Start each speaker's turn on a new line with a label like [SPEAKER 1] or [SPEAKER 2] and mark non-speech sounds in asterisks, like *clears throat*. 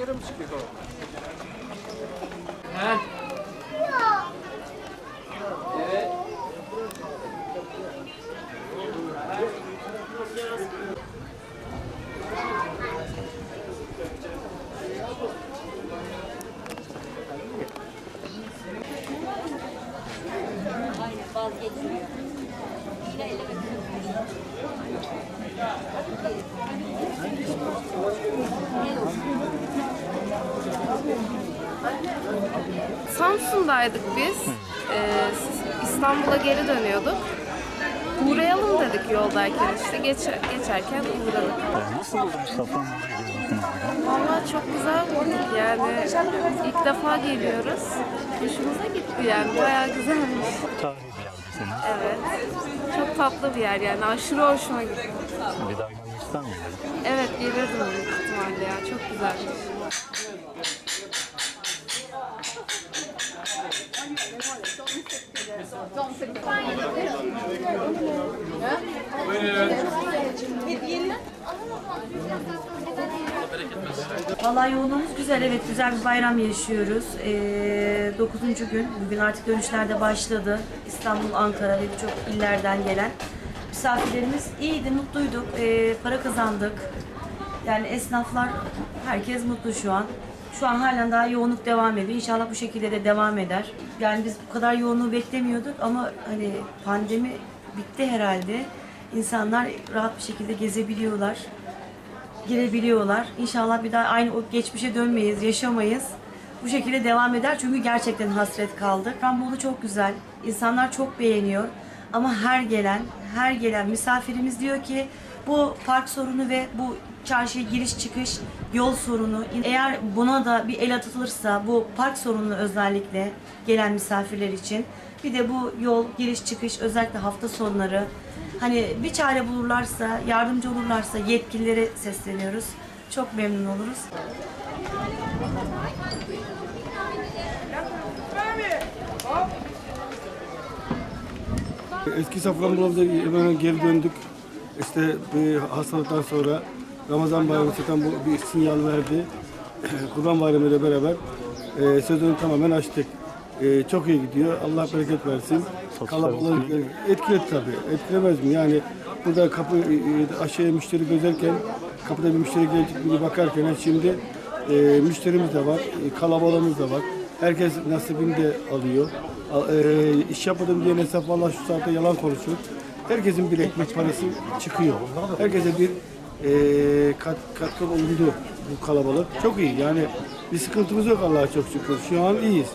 [SPEAKER 1] yarım çıkıyor. Evet.
[SPEAKER 2] Aynen vazgeçmiyor. Yine eleme
[SPEAKER 3] Samsun'daydık biz. Ee, İstanbul'a geri dönüyorduk. Uğrayalım dedik yoldayken işte. Geç- geçerken uğradık.
[SPEAKER 4] Nasıl buldun Safranbolu'yu geziyorsun abi?
[SPEAKER 3] Valla çok güzel bulduk yani. ilk defa geliyoruz. Hoşumuza gitti yani. Bayağı güzelmiş.
[SPEAKER 4] Tarihi bir yerdesiniz.
[SPEAKER 3] Evet. Çok tatlı bir yer yani. Aşırı hoşuma gitti.
[SPEAKER 4] Bir daha gelmek ister miydin?
[SPEAKER 3] Evet gelirdim büyük ihtimalle ya. Çok
[SPEAKER 5] Vallahi yoğunluğumuz güzel. Evet güzel bir bayram yaşıyoruz. Ee, 9. gün. Bugün artık dönüşler de başladı. İstanbul, Ankara ve birçok illerden gelen misafirlerimiz iyiydi, mutluyduk. Ee, para kazandık. Yani esnaflar, herkes mutlu şu an. Şu an halen daha yoğunluk devam ediyor. İnşallah bu şekilde de devam eder. Yani biz bu kadar yoğunluğu beklemiyorduk ama hani pandemi bitti herhalde. İnsanlar rahat bir şekilde gezebiliyorlar girebiliyorlar. İnşallah bir daha aynı o geçmişe dönmeyiz, yaşamayız. Bu şekilde devam eder çünkü gerçekten hasret kaldık. Rambolu çok güzel. İnsanlar çok beğeniyor. Ama her gelen, her gelen misafirimiz diyor ki bu park sorunu ve bu çarşıya giriş çıkış yol sorunu eğer buna da bir el atılırsa bu park sorununu özellikle gelen misafirler için bir de bu yol giriş çıkış özellikle hafta sonları hani bir çare bulurlarsa yardımcı olurlarsa yetkililere sesleniyoruz. Çok memnun oluruz.
[SPEAKER 6] Eski Safranbolu'da hemen geri döndük. İşte bir hastalıktan sonra Ramazan bayramı zaten bu bir sinyal verdi. *clears throat* Kurban bayramı ile beraber e, sezonu tamamen açtık. E, çok iyi gidiyor. Allah bereket versin. Kalabalık etkiledi tabii. Etkilemez mi? Yani burada kapı e, aşağıya müşteri gözerken kapıda bir müşteri gelecek gibi bakarken şimdi e, müşterimiz de var, e, kalabalığımız da var. Herkes nasibini de alıyor. Al- E, iş yapmadım diye hesap valla şu saatte yalan konuşuyor. Herkesin bir ekmek parası çıkıyor. Herkese bir e, kat, katkı bulundu bu kalabalık. Çok iyi yani bir sıkıntımız yok Allah'a çok şükür. Şu an iyiyiz.